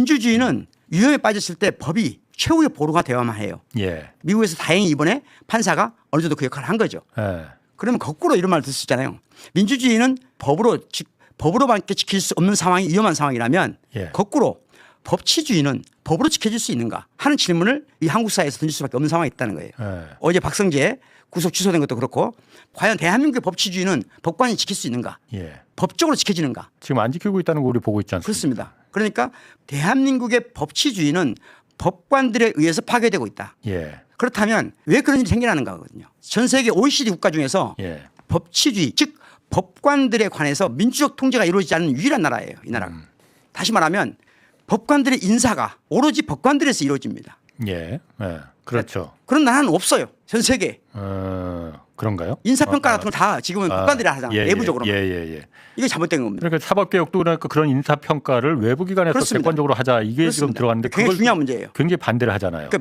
민주주의는 유형에 빠졌을 때 법이 최후의 보루가 되어야만 해요. 예. 미국에서 다행히 이번에 판사가 어느 정도 그 역할을 한 거죠. 예. 그러면 거꾸로 이런 말 들을 수 있잖아요. 민주주의는 법으로 지- 법으로밖에 지킬 수 없는 상황이 위험한 상황이라면 예. 거꾸로 법치주의는 법으로 지켜질 수 있는가 하는 질문을 이 한국 사회에서 던질 수밖에 없는 상황이 있다는 거예요. 예. 어제 박성재 구속 취소된 것도 그렇고 과연 대한민국의 법치주의는 법관이 지킬 수 있는가? 예. 법적으로 지켜지는가? 지금 안 지키고 있다는 거 우리 보고 있지 않습니까? 그렇습니다. 그러니까 대한민국의 법치주의는 법관들에 의해서 파괴되고 있다. 예. 그렇다면 왜 그런 일이 생겨나는가 하거든요. 전 세계 OECD 국가 중에서 예. 법치주의 즉 법관들에 관해서 민주적 통제가 이루어지지 않는 유일한 나라예요. 이 나라가. 음. 다시 말하면 법관들의 인사가 오로지 법관들에서 이루어집니다. 예. 예. 그렇죠. 그런 나라는 없어요. 전 세계 어, 그런가요? 인사평가 어, 같은 거다 지금은 아, 법관들이 하잖아요. 예, 내부적으로. 예, 예, 예. 이게 잘못된 겁니다. 그러니까 사법개혁도 그러니까 그런 인사평가를 외부 기관에서 그렇습니다. 객관적으로 하자 이게 지금 그렇습니다. 들어갔는데 굉장히 그걸 중요한 문제예요. 굉장히 반대를 하잖아요. 그러니까